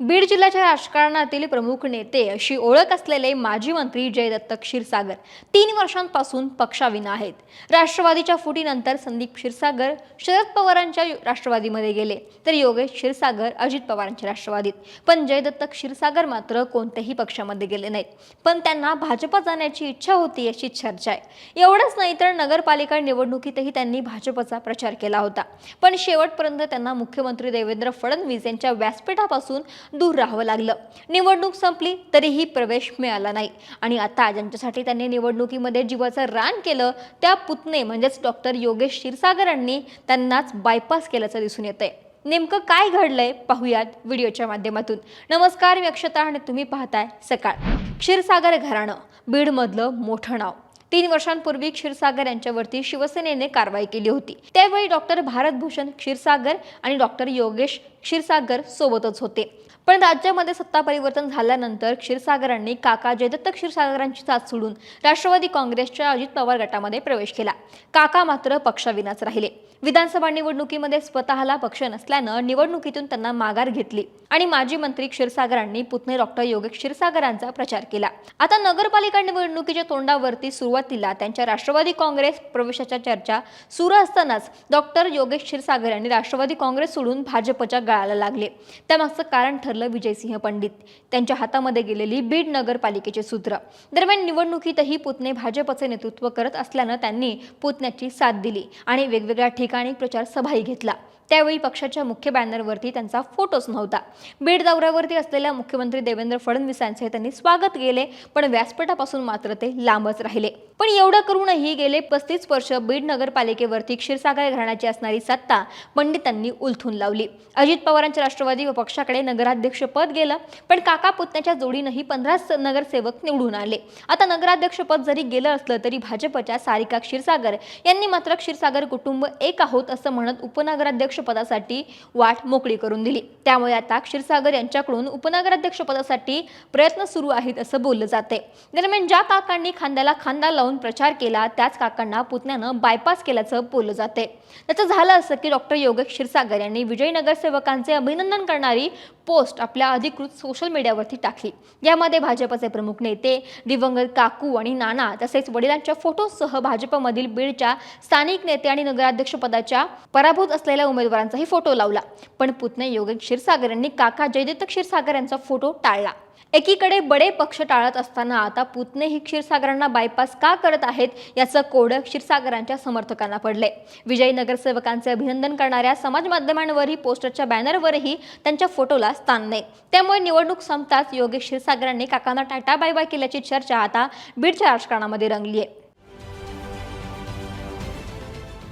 बीड जिल्ह्याच्या राजकारणातील प्रमुख नेते अशी ओळख असलेले माजी मंत्री जयदत्त क्षीरसागर तीन वर्षांपासून पक्षाविना आहेत. राष्ट्रवादीच्या फुटीनंतर संदीप क्षीरसागर शरद पवारांच्या राष्ट्रवादीमध्ये गेले. तर योगेश क्षीरसागर अजित पवारांच्या राष्ट्रवादीत. पण जयदत्त क्षीरसागर मात्र कोणत्याही पक्षामध्ये गेले नाहीत. पण त्यांना भाजपा जाण्याची इच्छा होती अशी चर्चा आहे. एवढंच नाही तर नगरपालिका निवडणुकीतही त्यांनी भाजपचा प्रचार केला होता. पण शेवटपर्यंत त्यांना मुख्यमंत्री देवेंद्र फडणवीस यांच्या व्यासपीठापासून दूर राहावं लागलं. निवडणूक संपली तरीही प्रवेश मिळाला नाही. आणि आता ज्यांच्यासाठी त्यांनी निवडणुकीमध्ये जीवाचं रान केलं त्या पुतणे म्हणजेच डॉक्टर योगेश क्षीरसागरांनी त्यांनाच बायपास केल्याचं दिसून येतंय. नेमकं काय घडलंय पाहूयात व्हिडिओच्या माध्यमातून. नमस्कार मी अक्षता आणि तुम्ही पाहताय सकाळ. क्षीरसागर घराणं बीडमधलं मोठं नाव. तीन वर्षांपूर्वी क्षीरसागर यांच्यावरती शिवसेनेने कारवाई केली होती. त्यावेळी डॉक्टर भारतभूषण क्षीरसागर आणि डॉक्टर योगेश क्षीरसागर सोबतच होते. पण राज्यामध्ये सत्ता परिवर्तन झाल्यानंतर क्षीरसागरांनी काका जयदत्त क्षीरसागरांची साथ सोडून राष्ट्रवादी काँग्रेसच्या अजित पवार गटामध्ये प्रवेश केला. काका मात्र पक्षाविनाच राहिले. विधानसभा निवडणुकीमध्ये स्वतःला पक्ष नसल्यानं निवडणुकीतून त्यांना माघार घेतली. आणि माजी मंत्री क्षीरसागरांनी पुतणे डॉक्टर योगेश क्षीरसागरांचा प्रचार केला. आता नगरपालिका निवडणुकीच्या तोंडावरती सुरुवातीला त्यांच्या राष्ट्रवादी काँग्रेस प्रवेशाच्या चर्चा सुरू असतानाच डॉक्टर योगेश क्षीरसागर यांनी राष्ट्रवादी काँग्रेस सोडून भाजपच्या गळाला लागले. त्यामागचं कारण ठरलं विजयसिंह पंडित. त्यांच्या हातामध्ये गेलेली बीड नगरपालिकेचे सूत्र. दरम्यान निवडणुकीतही पुतणे भाजपचे नेतृत्व करत असल्यानं त्यांनी पुतण्याची साथ दिली आणि वेगवेगळ्या ठिकाणी प्रचार सभाही घेतला. त्यावेळी पक्षाच्या मुख्य बॅनरवरती त्यांचा फोटोच नव्हता. बीड दौऱ्यावरती असलेल्या मुख्यमंत्री देवेंद्र फडणवीस यांचे त्यांनी स्वागत केले पण व्यासपीठापासून मात्र ते लांबच राहिले. पण एवढं करूनही गेले पस्तीस वर्ष बीड नगरपालिकेवरती क्षीरसागर घराण्याची असणारी सत्ता पंडितांनी उलथून लावली. अजित पवारांच्या राष्ट्रवादी व पक्षाकडे नगराध्यक्ष पद गेलं पण काका पुतण्याच्या जोडीनंही पंधरा नगरसेवक निवडून आले. आता नगराध्यक्ष पद जरी गेलं असलं तरी भाजपच्या सारिका क्षीरसागर यांनी मात्र क्षीरसागर कुटुंब एक आहोत असं म्हणत उपनगराध्यक्ष पदासाठी वाट मोकळी करून दिली. त्यामुळे आता क्षीरसागर यांच्याकडून उपनगराध्यक्षपदासाठी प्रयत्न सुरू आहेत असं बोललं जाते दरम्यान ज्या काकांनी खांद्याला खांदा लावून प्रचार केला त्याच काकांना पुतण्यानं बायपास केल्याचं बोललं जाते त्याचं झालं असं की डॉक्टर योगेश क्षीरसागर यांनी विजय नगरसेवकांचे अभिनंदन करणारी पोस्ट आपल्या अधिकृत सोशल मीडियावरती टाकली. यामध्ये भाजपचे प्रमुख नेते दिवंगत काकू आणि नाना तसेच वडिलांच्या फोटोसह भाजपमधील बीडच्या स्थानिक नेते आणि नगराध्यक्षपदाच्या पराभूत असलेल्या उमेदवारांचाही फोटो लावला. पण पुतणे योगेश क्षीरसागर यांनी काका जयदत्त क्षीरसागर यांचा फोटो टाळला. एकीकडे बडे पक्ष टाळत असताना आता पुतणे ही क्षीरसागरांना बायपास का करत आहेत याचं कोड क्षीरसागरांच्या समर्थकांना पडले. विजयी नगरसेवकांचे अभिनंदन करणाऱ्या समाज माध्यमांवरही पोस्टरच्या बॅनरवरही त्यांच्या फोटोला स्थान नाही. त्यामुळे निवडणूक संपताच योगेश क्षीरसागरांनी काकांना टाटा बाय बाय केल्याची चर्चा आता बीडच्या राजकारणामध्ये रंगली आहे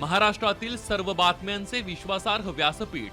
महाराष्ट्रातील सर्व बातम्यांचे विश्वासार्ह व्यासपीठ